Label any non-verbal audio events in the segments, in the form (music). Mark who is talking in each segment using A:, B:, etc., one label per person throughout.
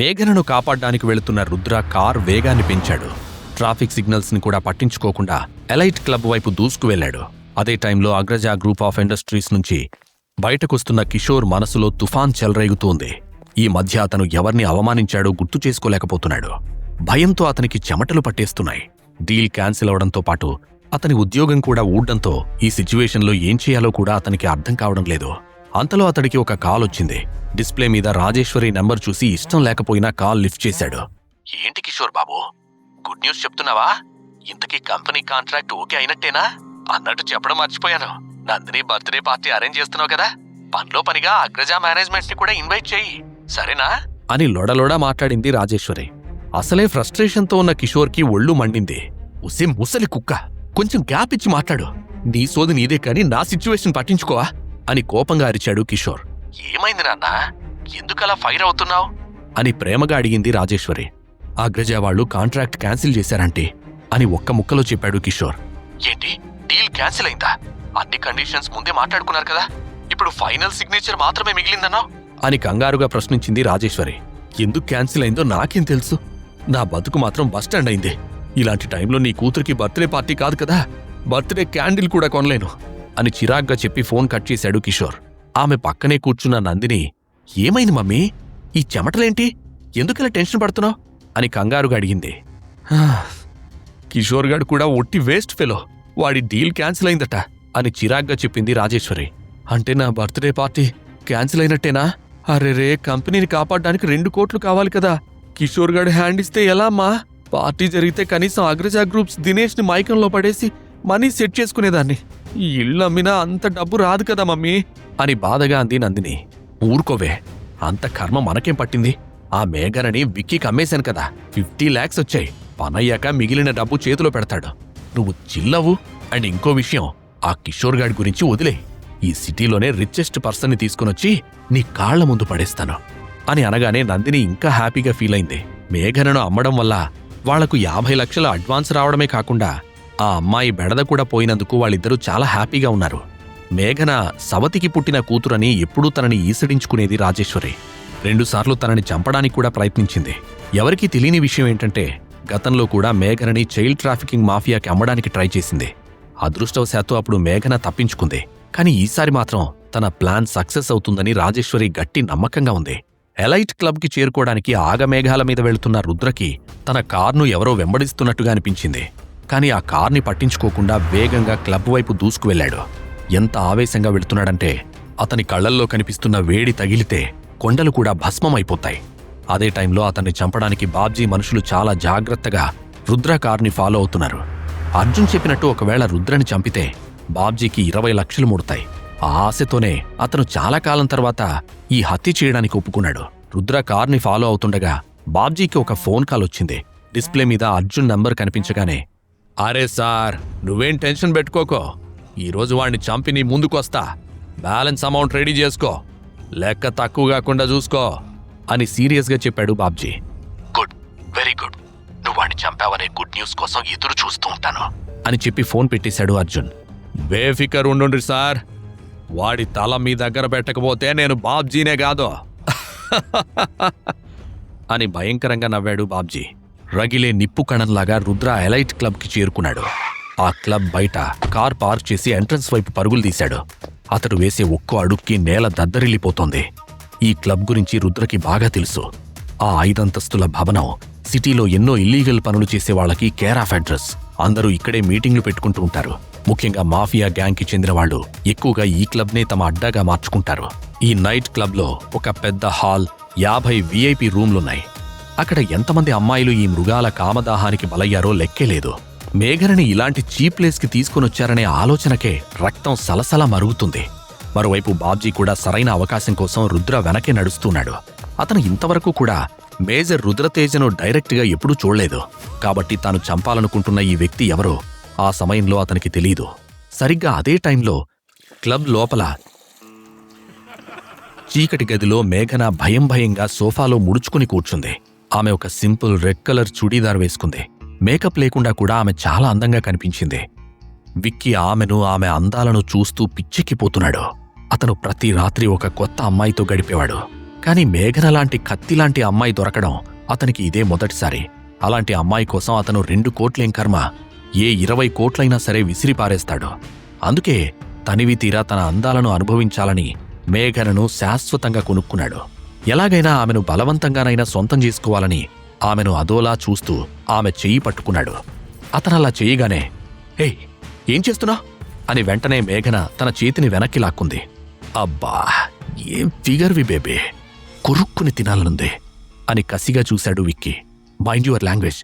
A: మేఘనను కాపాడ్డానికి వెళుతున్న రుద్ర కార్ వేగాన్ని పెంచాడు. ట్రాఫిక్ సిగ్నల్స్ని కూడా పట్టించుకోకుండా ఎలైట్ క్లబ్ వైపు దూసుకు వెళ్ళాడు. అదే టైంలో అగ్రజ గ్రూప్ ఆఫ్ ఇండస్ట్రీస్ నుంచి బయటకొస్తున్న కిషోర్ మనసులో తుఫాన్ చెలరేగుతోంది. ఈ మధ్య అతను ఎవరిని అవమానించాడో గుర్తు చేసుకోలేకపోతున్నాడు. భయంతో అతనికి చెమటలు పట్టేస్తున్నాయి. డీల్ క్యాన్సిల్ అవడంతో పాటు అతని ఉద్యోగం కూడా ఊడ్డంతో ఈ సిచ్యువేషన్లో ఏం చేయాలో కూడా అతనికి అర్థం కావడం లేదు. అంతలో అతడికి ఒక కాల్ వచ్చింది. డిస్ప్లే మీద రాజేశ్వరి నెంబర్ చూసి ఇష్టం లేకపోయినా కాల్ లిఫ్ట్ చేశాడు. ఏంటి కిషోర్ బాబు? గుడ్ న్యూస్ చెప్తున్నావా? ఇంతకీ కంపెనీ కాంట్రాక్ట్ ఓకే అయినట్టేనా? అన్నట్టు చెప్పడం మర్చిపోయాను. నందిని బర్త్డే పార్టీ అరేంజ్ చేస్తున్నావు కదా? పనిలో పనిగా అగ్రజా మేనేజ్మెంట్ని కూడా ఇన్వైట్ చెయ్యి సరేనా? అని లొడలొడ మాట్లాడింది రాజేశ్వరి. అసలే ఫ్రస్ట్రేషన్తో ఉన్న కిషోర్కి ఒళ్ళు మండింది. ఉసే ముసలి కుక్క. కొంచెం గ్యాప్ ఇచ్చి మాట్లాడు. నీ సోది నీదే కానీ నా సిచ్యువేషన్ పట్టించుకోవా? అని కోపంగా అరిచాడు కిషోర్. ఏమైంది నాన్న? ఎందుకలా ఫైర్ అవుతున్నావు? అని ప్రేమగా అడిగింది రాజేశ్వరి. అగ్రజ వాళ్ళు కాంట్రాక్ట్ క్యాన్సిల్ చేశారంటే అని ఒక్క ముక్కలో చెప్పాడు కిషోర్. ఏంటి? డీల్ క్యాన్సిల్ అయిందా? అన్ని కండిషన్స్ ముందే మాట్లాడుకున్నారు కదా. ఇప్పుడు ఫైనల్ సిగ్నేచర్ మాత్రమే మిగిలిందన్నావు? అని కంగారుగా ప్రశ్నించింది రాజేశ్వరి. ఎందుకు క్యాన్సిల్ అయిందో నాకేం తెలుసు. నా బతుకు మాత్రం బస్టాండ్ అయింది. ఇలాంటి టైంలో నీ కూతురికి బర్త్డే పార్టీ కాదు కదా. బర్త్డే క్యాండిల్ కూడా కొనలేను. అని చిరాగ్గా చెప్పి ఫోన్ కట్ చేశాడు కిషోర్. ఆమె పక్కనే కూర్చున్న నందిని ఏమైంది మమ్మీ? ఈ చెమటలేంటి? ఎందుకిలా టెన్షన్ పడుతున్నావు? అని కంగారుగా అడిగింది. కిషోర్ గాడు కూడా ఒట్టి వేస్ట్ ఫెలో. వాడి డీల్ క్యాన్సిల్ అయిందట అని చిరాగ్గా చెప్పింది రాజేశ్వరి. అంటే నా బర్త్డే పార్టీ క్యాన్సిల్ అయినట్టేనా? అరే రే కంపెనీని కాపాడడానికి రెండు కోట్లు కావాలి కదా. కిషోర్ గారు హ్యాండ్ ఇస్తే ఎలా అమ్మా పార్టీ జరిగితే కనీసం అగ్రజా గ్రూప్స్ దినేష్ని మైకంలో పడేసి మనీ సెట్ చేసుకునేదాన్ని. ఈ ఇల్లు అమ్మినా అంత డబ్బు రాదు కదా మమ్మీ. అని బాధగా అంది నందిని. ఊరుకోవే అంత కర్మ మనకేం పట్టింది? ఆ మేఘనని విక్కీకి అమ్మేశాను కదా ఫిఫ్టీ ల్యాక్స్ వచ్చాయి. పనయ్యాక మిగిలిన డబ్బు చేతిలో పెడతాడు. నువ్వు చిల్లవు. అండ్ ఇంకో విషయం ఆ కిషోర్ గాడి గురించి వదిలే. ఈ సిటీలోనే రిచెస్ట్ పర్సన్ని తీసుకునొచ్చి నీ కాళ్ళ ముందు పడేస్తాను. అని అనగానే నందిని ఇంకా హ్యాపీగా ఫీల్ అయింది. మేఘనను అమ్మడం వల్ల వాళ్ళకు యాభై లక్షల అడ్వాన్స్ రావడమే కాకుండా ఆ అమ్మాయి బెడద కూడా పోయినందుకు వాళ్ళిద్దరూ చాలా హ్యాపీగా ఉన్నారు. మేఘన సవతికి పుట్టిన కూతురని ఎప్పుడూ తనని ఈసడించుకునేది రాజేశ్వరి. రెండుసార్లు తనని చంపడానికి కూడా ప్రయత్నించింది. ఎవరికీ తెలియని విషయం ఏంటంటే గతంలో కూడా మేఘనని చైల్డ్ ట్రాఫికింగ్ మాఫియాకి అమ్మడానికి ట్రై చేసింది. అదృష్టవశాత్తు అప్పుడు మేఘన తప్పించుకుంది. కానీ ఈసారి మాత్రం తన ప్లాన్ సక్సెస్ అవుతుందని రాజేశ్వరి గట్టి నమ్మకంగా ఉంది. ఎలైట్ క్లబ్కి చేరుకోవడానికి ఆగమేఘాల మీద వెళుతున్న రుద్రకి తన కార్ను ఎవరో వెంబడిస్తున్నట్టుగా అనిపించింది. కానీ ఆ కార్ని పట్టించుకోకుండా వేగంగా క్లబ్ వైపు దూసుకు వెళ్ళాడు ఎంత ఆవేశంగా వెళుతున్నాడంటే అతని కళ్ళల్లో కనిపిస్తున్న వేడి తగిలితే కొండలు కూడా భస్మమైపోతాయి. అదే టైంలో అతన్ని చంపడానికి బాబ్జీ మనుషులు చాలా జాగ్రత్తగా రుద్ర కార్ని ఫాలో అవుతున్నారు. అర్జున్ చెప్పినట్టు ఒకవేళ రుద్రని చంపితే బాబ్జీకి ఇరవై లక్షలు ముడతాయి. ఆ ఆశతోనే అతను చాలా కాలం తర్వాత ఈ హత్య చేయడానికి ఒప్పుకున్నాడు. రుద్ర కార్ని ఫాలో అవుతుండగా బాబ్జీకి ఒక ఫోన్ కాల్ వచ్చింది. డిస్ప్లే మీద అర్జున్ నంబర్ కనిపించగానే అరే సార్ నువ్వేం టెన్షన్ పెట్టుకోకో. ఈరోజు వాణ్ణి చంపి నీ ముందుకొస్తా. బ్యాలెన్స్ అమౌంట్ రెడీ చేసుకో. లెక్క తక్కువ కాకుండా చూసుకో అని సీరియస్గా చెప్పాడు బాబ్జీ. Good very good. నువ్వు వాణ్ణి చంపావనే గుడ్ న్యూస్ కోసం ఎదురు చూస్తూ ఉంటాను. అని చెప్పి ఫోన్ పెట్టేశాడు అర్జున్. బేఫికర్ ఉండుండ్రి సార్. వాడి తల మీ దగ్గర పెట్టకపోతే నేను బాబ్జీనే కాదు. (laughs) అని భయంకరంగా నవ్వాడు బాబ్జీ. రగిలే నిప్పు కణంలాగా రుద్ర ఎలైట్ క్లబ్కి చేరుకున్నాడు. ఆ క్లబ్ బయట కార్ పార్క్ చేసి ఎంట్రన్స్ వైపు పరుగులు తీశాడు. అతడు వేసే ఒక్కో అడుక్కి నేల దద్దరిల్లిపోతోంది. ఈ క్లబ్ గురించి రుద్రకి బాగా తెలుసు. ఆ ఐదంతస్తుల భవనం సిటీలో ఎన్నో ఇల్లీగల్ పనులు చేసే వాళ్ళకి కేర్ ఆఫ్ అడ్రస్. అందరూ ఇక్కడే మీటింగ్లు పెట్టుకుంటూ ఉంటారు. ముఖ్యంగా మాఫియా గ్యాంగ్కి చెందిన వాళ్ళు ఎక్కువగా ఈ క్లబ్నే తమ అడ్డాగా మార్చుకుంటారు. ఈ నైట్ క్లబ్లో ఒక పెద్ద హాల్ యాభై విఐపి రూమ్లున్నాయి. అక్కడ ఎంతమంది అమ్మాయిలు ఈ మృగాల కామదాహానికి బలయ్యారో లెక్కేలేదు మేఘనని ఇలాంటి చీప్ ప్లేస్కి తీసుకొనొచ్చారనే ఆలోచనకే రక్తం సలసల మరుగుతుంది. మరోవైపు బాబ్జీ కూడా సరైన అవకాశం కోసం రుద్ర వెనకే నడుస్తున్నాడు. అతను ఇంతవరకు కూడా మేజర్ రుద్రతేజను డైరెక్ట్గా ఎప్పుడూ చూడలేదు. కాబట్టి తాను చంపాలనుకుంటున్న ఈ వ్యక్తి ఎవరో ఆ సమయంలో అతనికి తెలీదు. సరిగ్గా అదే టైంలో క్లబ్ లోపల చీకటి గదిలో మేఘన భయం భయంగా సోఫాలో ముడుచుకుని కూర్చుంది. ఆమె ఒక సింపుల్ రెడ్ కలర్ చుడీదార్ వేసుకుంది. మేకప్ లేకుండా కూడా ఆమె చాలా అందంగా కనిపించింది. విక్కీ ఆమెను ఆమె అందాలను చూస్తూ పిచ్చెక్కిపోతున్నాడు. అతను ప్రతి రాత్రి ఒక కొత్త అమ్మాయితో గడిపేవాడు. కానీ మేఘన లాంటి కత్తిలాంటి అమ్మాయి దొరకడం అతనికి ఇదే మొదటిసారి. అలాంటి అమ్మాయి కోసం అతను రెండు కోట్లేం కర్మ. ఏ ఇరవై కోట్లైనా సరే విసిరిపారేస్తాడు అందుకే తనివి తీరా తన అందాలను అనుభవించాలని మేఘనను శాశ్వతంగా కొనుక్కున్నాడు. ఎలాగైనా ఆమెను బలవంతంగానైనా సొంతం చేసుకోవాలని ఆమెను అదోలా చూస్తూ ఆమె చెయ్యి పట్టుకున్నాడు. అతనలా చెయ్యగానే ఏయ్ ఏం చేస్తున్నా? అని వెంటనే మేఘన తన చేతిని వెనక్కి లాక్కుంది. అబ్బా ఏం ఫిగర్వి బేబే కొరుక్కుని తినాలనుంది అని కసిగా చూశాడు విక్కీ. మైండ్ యువర్ లాంగ్వేజ్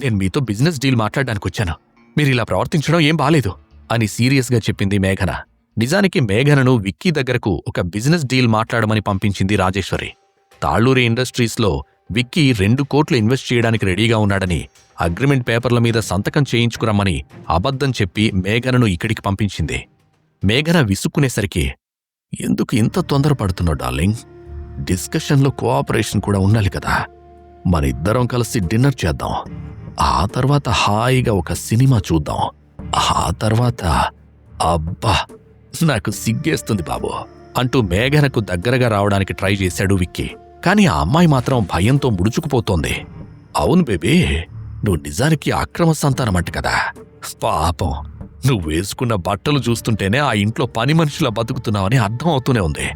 A: నేను మీతో బిజినెస్ డీల్ మాట్లాడడానికి వచ్చాను మీరు ఇలా ప్రవర్తించడం ఏం బాలేదు అని సీరియస్గా చెప్పింది మేఘన. నిజానికి మేఘనను విక్కీ దగ్గరకు ఒక బిజినెస్ డీల్ మాట్లాడమని పంపించింది రాజేశ్వరి. తాళ్ళూరి ఇండస్ట్రీస్లో విక్కీ రెండు కోట్లు ఇన్వెస్ట్ చేయడానికి రెడీగా ఉన్నాడని అగ్రిమెంట్ పేపర్ల మీద సంతకం చేయించుకురమ్మని అబద్ధం చెప్పి మేఘనను ఇక్కడికి పంపించింది. మేఘన విసుక్కునేసరికి ఎందుకు ఇంత తొందరపడుతున్నావు డార్లింగ్? డిస్కషన్లో కోఆపరేషన్ కూడా ఉండాలి కదా. మన ఇద్దరం కలిసి డిన్నర్ చేద్దాం. ఆ తర్వాత హాయిగా ఒక సినిమా చూద్దాం. ఆ తర్వాత అబ్బా! నాకు సిగ్గేస్తుంది బాబు. అంటూ మేఘనకు దగ్గరగా రావడానికి ట్రై చేశాడు విక్కీ. కానీ ఆ అమ్మాయి మాత్రం భయంతో ముడుచుకుపోతోంది. అవును బేబీ నువ్వు నిజానికి అక్రమ సంతానమంట కదా. పాపం నువ్వు వేసుకున్న బట్టలు చూస్తుంటేనే ఆ ఇంట్లో పని మనిషిలా బతుకుతున్నావని అర్థం అవుతూనే ఉంది.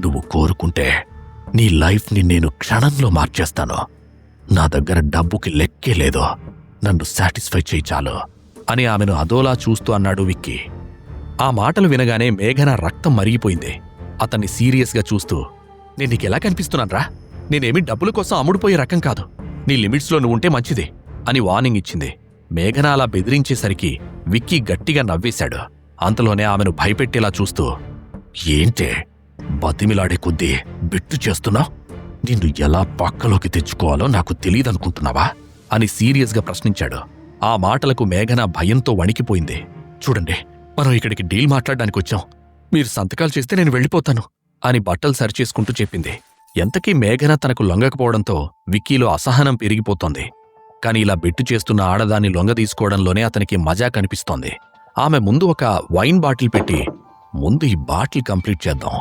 A: నువ్వు కోరుకుంటే నీ లైఫ్ని నేను క్షణంలో మార్చేస్తాను. నా దగ్గర డబ్బుకి లెక్కే లేదు. నన్ను సాటిస్ఫై చేయి చాలు అని ఆమెను అదోలా చూస్తూ అన్నాడు విక్కీ. ఆ మాటలు వినగానే మేఘన రక్తం మరిగిపోయింది. అతన్ని సీరియస్గా చూస్తూ నేను నీకెలా కనిపిస్తున్నాన్రా? నేనేమి డబ్బుల కోసం అమ్ముడుపోయే రకం కాదు. నీ లిమిట్స్లో నువ్వుంటే మంచిది అని వార్నింగ్ ఇచ్చింది. మేఘన అలా బెదిరించేసరికి విక్కీ గట్టిగా నవ్వేశాడు. అంతలోనే ఆమెను భయపెట్టేలా చూస్తూ ఏంటే? బతిమిలాడే కొద్దీ బెట్టు చేస్తున్నా నిన్ను ఎలా పక్కలోకి తెచ్చుకోవాలో నాకు తెలియదనుకుంటున్నావా అని సీరియస్గా ప్రశ్నించాడు. ఆ మాటలకు మేఘన భయంతో వణికిపోయింది. చూడండి మనం ఇక్కడికి డీల్ మాట్లాడడానికి వచ్చాం. మీరు సంతకాలు చేస్తే నేను వెళ్ళిపోతాను అని బట్టలు సరిచేసుకుంటూ చెప్పింది. ఎంతకీ మేఘన తనకు లొంగకపోవడంతో విక్కీలో అసహనం పెరిగిపోతోంది. కాని ఇలా బెట్టు చేస్తున్న ఆడదాన్ని లొంగ తీసుకోవడంలోనే అతనికి మజా కనిపిస్తోంది ఆమె ముందు ఒక వైన్ బాటిల్ పెట్టి ముందు ఈ బాటిల్ కంప్లీట్ చేద్దాం.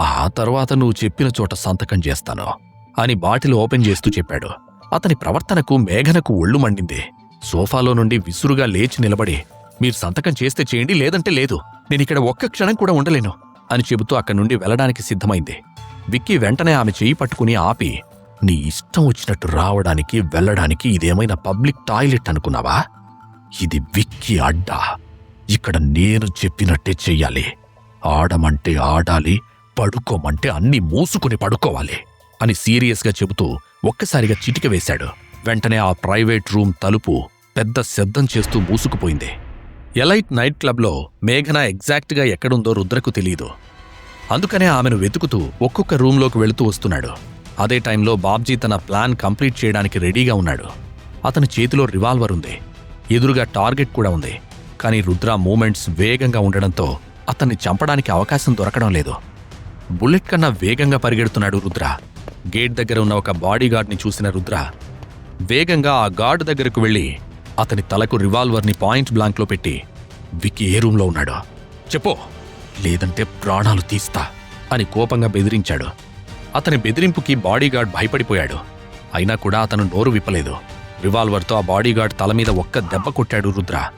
A: ఆ తర్వాత నువ్వు చెప్పిన చోట సంతకం చేస్తాను అని బాటిల్ ఓపెన్ చేస్తూ చెప్పాడు. అతని ప్రవర్తనకు మేఘనకు ఒళ్ళు మండింది. సోఫాలో నుండి విసురుగా లేచి నిలబడి మీరు సంతకం చేస్తే చేయండి లేదంటే లేదు. నేనిక్కడ ఒక్క క్షణం కూడా ఉండలేను అని చెబుతూ అక్కడి నుండి వెళ్ళడానికి సిద్ధమైంది. విక్కీ వెంటనే ఆమె చేయి పట్టుకుని ఆపి నీ ఇష్టం వచ్చినట్టు రావడానికి వెళ్ళడానికి ఇదేమైనా పబ్లిక్ టాయిలెట్ అనుకున్నావా? ఇది విక్కీ అడ్డా. ఇక్కడ నేను చెప్పినట్టే చెయ్యాలి. ఆడమంటే ఆడాలి పడుకోమంటే అన్నీ మూసుకుని పడుకోవాలి అని సీరియస్గా చెబుతూ ఒక్కసారిగా చిటిక వేశాడు. వెంటనే ఆ ప్రైవేట్ రూమ్ తలుపు పెద్ద శబ్దం చేస్తూ మూసుకుపోయింది. ఎలైట్ నైట్ క్లబ్లో మేఘన ఎగ్జాక్ట్గా ఎక్కడుందో రుద్రకు తెలీదు. అందుకనే ఆమెను వెతుకుతూ ఒక్కొక్క రూంలోకి వెళుతూ వస్తున్నాడు. అదే టైంలో బాబ్జీ తన ప్లాన్ కంప్లీట్ చేయడానికి రెడీగా ఉన్నాడు. అతని చేతిలో రివాల్వర్ ఉంది. ఎదురుగా టార్గెట్ కూడా ఉంది. కానీ రుద్ర మూమెంట్స్ వేగంగా ఉండడంతో అతన్ని చంపడానికి అవకాశం దొరకడం లేదు. బుల్లెట్ కన్నా వేగంగా పరిగెడుతున్నాడు రుద్ర. గేట్ దగ్గర ఉన్న ఒక బాడీగార్డ్ని చూసిన రుద్ర వేగంగా ఆ గార్డ్ దగ్గరకు వెళ్ళి అతని తలకు రివాల్వర్ని పాయింట్ బ్లాంక్లో పెట్టి విక్కీ ఏ రూంలో ఉన్నాడో? చెప్పు. లేదంటే ప్రాణాలు తీస్తా అని కోపంగా బెదిరించాడు. అతని బెదిరింపుకి బాడీగార్డ్ భయపడిపోయాడు. అయినా కూడా అతను నోరు విప్పలేదు. రివాల్వర్తో ఆ బాడీగార్డ్ తల మీద ఒక్క దెబ్బ కొట్టాడు రుద్ర.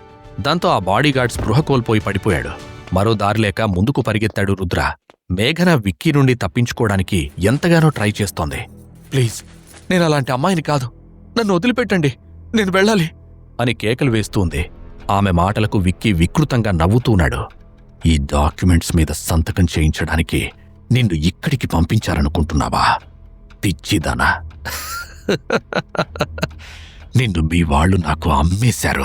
A: దాంతో ఆ బాడీగార్డ్ స్పృహ కోల్పోయి పడిపోయాడు. మరో దారిలేక ముందుకు పరిగెత్తాడు రుద్ర. మేఘన విక్కీ నుండి తప్పించుకోవడానికి ఎంతగానో ట్రై చేస్తోంది. ప్లీజ్ నేను అలాంటి అమ్మాయిని కాదు. నన్ను వదిలిపెట్టండి. నేను వెళ్ళాలి. అని కేకలు వేస్తూంది. ఆమె మాటలకు విక్కి వికృతంగా నవ్వుతూన్నాడు. ఈ డాక్యుమెంట్స్ మీద సంతకం చేయించడానికి నిన్ను ఇక్కడికి పంపించారనుకుంటున్నావా పిచ్చిదానా. (laughs) నిన్ను మీ వాళ్ళు నాకు అమ్మేశారు.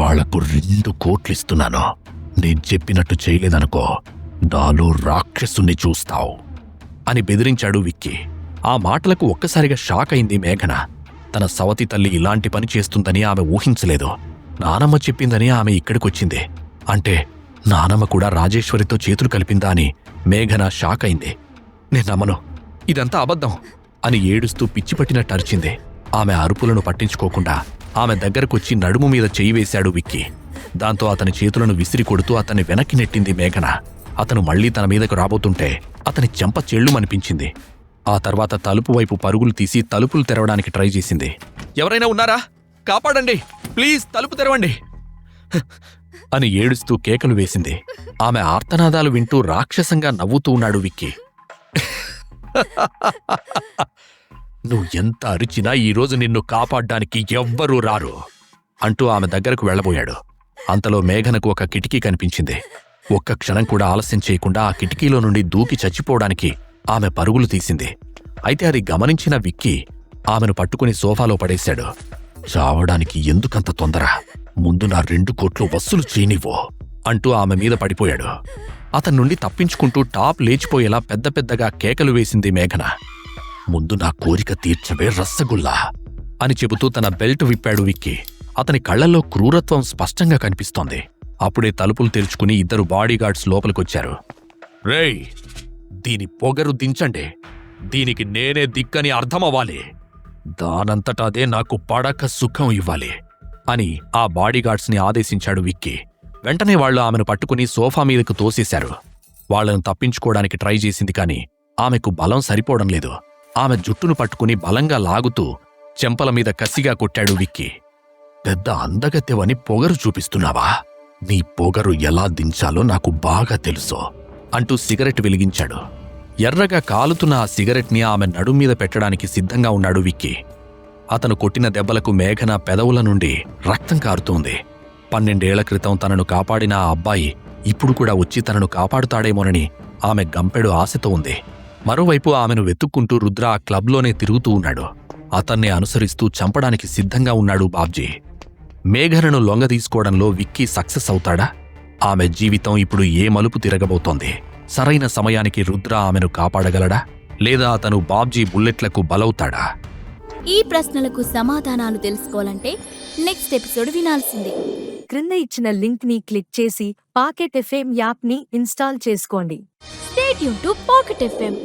A: వాళ్ళకు రెండు కోట్లిస్తున్నాను నేను చెప్పినట్టు చేయలేదనుకో నాలో రాక్షసుని చూస్తావు. అని బెదిరించాడు విక్కీ. ఆ మాటలకు ఒక్కసారిగా షాక్ అయింది మేఘన. తన సవతి తల్లి ఇలాంటి పని చేస్తుందని ఆమె ఊహించలేదు. నానమ్మ చెప్పిందని ఆమె ఇక్కడికొచ్చింది. అంటే నానమ్మ కూడా రాజేశ్వరితో చేతులు కలిపిందా అని మేఘన షాక్ అయింది. నేను నమ్మను. ఇదంతా అబద్ధం అని ఏడుస్తూ పిచ్చిపట్టినట్టు అరిచింది. ఆమె అరుపులను పట్టించుకోకుండా ఆమె దగ్గరకొచ్చి నడుము మీద చెయ్యి వేశాడు విక్కీ. దాంతో అతని చేతులను విసిరి కొడుతూ అతన్ని వెనక్కి నెట్టింది మేఘన. అతను మళ్ళీ తన మీదకు రాబోతుంటే అతని చెంప చెళ్ళుమనిపించింది. ఆ తర్వాత తలుపు వైపు పరుగులు తీసి తలుపులు తెరవడానికి ట్రై చేసింది. ఎవరైనా ఉన్నారా? కాపాడండి. ప్లీజ్ తలుపు తెరవండి. అని ఏడుస్తూ కేకలు వేసింది. ఆమె ఆర్తనాదాలు వింటూ రాక్షసంగా నవ్వుతూ ఉన్నాడు విక్కీ. నువ్వు ఎంత అరిచినా ఈరోజు నిన్ను కాపాడ్డానికి ఎవ్వరూ రారు అంటూ ఆమె దగ్గరకు వెళ్ళబోయాడు. అంతలో మేఘనకు ఒక కిటికీ కనిపించింది. ఒక్క క్షణం కూడా ఆలస్యం చేయకుండా ఆ కిటికీలో నుండి దూకి చచ్చిపోవడానికి ఆమె పరుగులు తీసింది. అయితే అది గమనించిన విక్కీ ఆమెను పట్టుకుని సోఫాలో పడేశాడు. చావడానికి ఎందుకంత తొందర? ముందు నా రెండు కోట్లు వసూలు చేయనివ్వు అంటూ ఆమె మీద పడిపోయాడు. అతని నుండి తప్పించుకుంటూ టాప్ లేచిపోయేలా పెద్ద పెద్దగా కేకలు వేసింది మేఘన. ముందు నా కోరిక తీర్చవే రస్సగుల్లా అని చెబుతూ తన బెల్ట్ విప్పాడు విక్కీ. అతని కళ్ళల్లో క్రూరత్వం స్పష్టంగా కనిపిస్తోంది. అప్పుడే తలుపులు తెరుచుకుని ఇద్దరు బాడీగార్డ్స్ లోపలికొచ్చారు. రేయ్ దీని పొగరు దించండి. దీనికి నేనే దిక్కని అర్థమవ్వాలి. దానంతట అదే నాకు పడక సుఖం ఇవ్వాలి అని ఆ బాడీగార్డ్స్ని ఆదేశించాడు విక్కీ. వెంటనే వాళ్ళు ఆమెను పట్టుకుని సోఫా మీదకు తోసేశారు. వాళ్ళను తప్పించుకోవడానికి ట్రై చేసింది కాని ఆమెకు బలం సరిపోవడం లేదు. ఆమె జుట్టును పట్టుకుని బలంగా లాగుతూ చెంపల మీద కసిగా కొట్టాడు విక్కీ. పెద్ద అందగత్తెవని పొగరు చూపిస్తున్నావా? నీ పొగరు ఎలా దించాలో నాకు బాగా తెలుసో. అంటూ సిగరెట్ వెలిగించాడు. ఎర్రగా కాలుతున్న ఆ సిగరెట్ని ఆమె నడుం మీద పెట్టడానికి సిద్ధంగా ఉన్నాడు విక్కీ. అతను కొట్టిన దెబ్బలకు మేఘన పెదవుల నుండి రక్తం కారుతోంది. పన్నెండేళ్ళ క్రితం తనను కాపాడిన ఆ అబ్బాయి ఇప్పుడు కూడా వచ్చి తనను కాపాడుతాడేమోనని ఆమె గంపెడు ఆశతో ఉంది. మరోవైపు ఆమెను వెతుక్కుంటూ రుద్ర ఆ క్లబ్లోనే తిరుగుతూ ఉన్నాడు. అతన్ని అనుసరిస్తూ చంపడానికి సిద్ధంగా ఉన్నాడు బాబ్జీ. మేఘనను లొంగదీసుకోవడంలో విక్కీ సక్సెస్ అవుతాడా? ఆమె జీవితం ఇప్పుడు ఏ మలుపు తిరగబోతోంది? సరైన సమయానికి రుద్ర ఆమెను కాపాడగలడా? లేదా అతను బాబ్జీ బుల్లెట్లకు బలవుతాడా?
B: ఈ ప్రశ్నలకు సమాధానాలు తెలుసుకోవాలంటే నెక్స్ట్ ఎపిసోడ్ వినాల్సిందే.
C: క్రింద ఇచ్చిన లింక్ని క్లిక్ చేసి పాకెట్ ఎఫ్ఎం యాప్ని ఇన్స్టాల్ చేసుకోండి.
B: స్టేట్ యూన్ టు పాకెట్ ఎఫ్ఎం